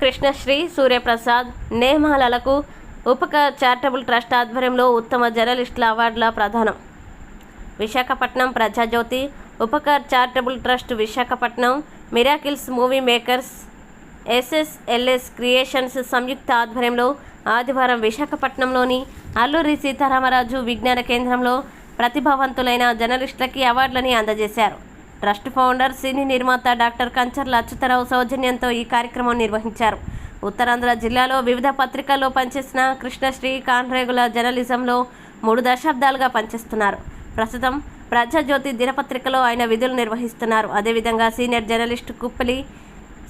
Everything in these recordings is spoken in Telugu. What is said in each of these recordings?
కృష్ణశ్రీ సూర్యప్రసాద్ నేమాలలకు ఉపక చారిటబుల్ ట్రస్ట్ ఆధ్వర్యంలో ఉత్తమ జర్నలిస్టుల అవార్డుల ప్రదానం. Visakhapatnam Prajajyothi Upakar charitable trust Visakhapatnam miracles movie makers SSLS creations సంయుక్త ఆధ్వర్యంలో ఆదివారం విశాఖపట్నంలోని అల్లూరి సీతారామరాజు విజ్ఞాన కేంద్రంలో ప్రతిభావంతులైన జర్నలిస్టులకి అవార్డులని అందజేశారు. ట్రస్ట్ ఫౌండర్ సినీ నిర్మాత డాక్టర్ కంచర్ల అచ్యుతరావు సౌజన్యంతో ఈ కార్యక్రమం నిర్వహించారు. ఉత్తరాంధ్ర జిల్లాలో వివిధ పత్రికల్లో పనిచేసిన కృష్ణశ్రీ కాన్రేగుల జర్నలిజంలో మూడు దశాబ్దాలుగా పనిచేస్తున్నారు. ప్రస్తుతం ప్రజాజ్యోతి దినపత్రికలో ఆయన విధులు నిర్వహిస్తున్నారు. అదేవిధంగా సీనియర్ జర్నలిస్ట్ కుప్పలి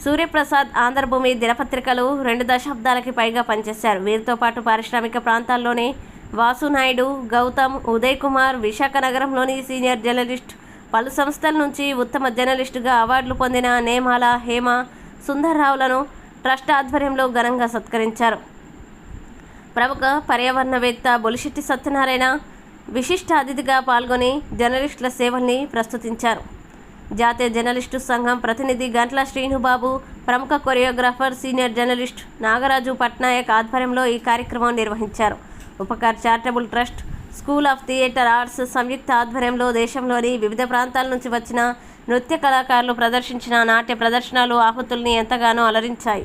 సూర్యప్రసాద్ ఆంధ్రభూమి దినపత్రికలు రెండు దశాబ్దాలకి పైగా పనిచేశారు. వీరితో పాటు పారిశ్రామిక ప్రాంతాల్లోనే వాసునాయుడు గౌతమ్ ఉదయ్ కుమార్ విశాఖ నగరంలోని సీనియర్ జర్నలిస్ట్ పలు సంస్థల నుంచి ఉత్తమ జర్నలిస్టుగా అవార్డులు పొందిన నేమాల హేమ సుందర్రావులను ట్రస్ట్ ఆధ్వర్యంలో ఘనంగా సత్కరించారు. ప్రముఖ పర్యావరణవేత్త బొలిశెట్టి సత్యనారాయణ విశిష్ట అతిథిగా పాల్గొని జర్నలిస్టుల సేవల్ని ప్రస్తుతించారు. జాతీయ జర్నలిస్టు సంఘం ప్రతినిధి గంట్ల శ్రీనుబాబు ప్రముఖ choreographer senior journalist Nagaraju Patnaik ఆధ్వర్యంలో ఈ కార్యక్రమం నిర్వహించారు. Upakar charitable trust school of theatre arts సంయుక్త ఆధ్వర్యంలో దేశంలోని వివిధ ప్రాంతాల నుంచి వచ్చిన నృత్య కళాకారులు ప్రదర్శించిన నాట్య ప్రదర్శనలు ఆహుతుల్ని ఎంతగానో అలరించాయి.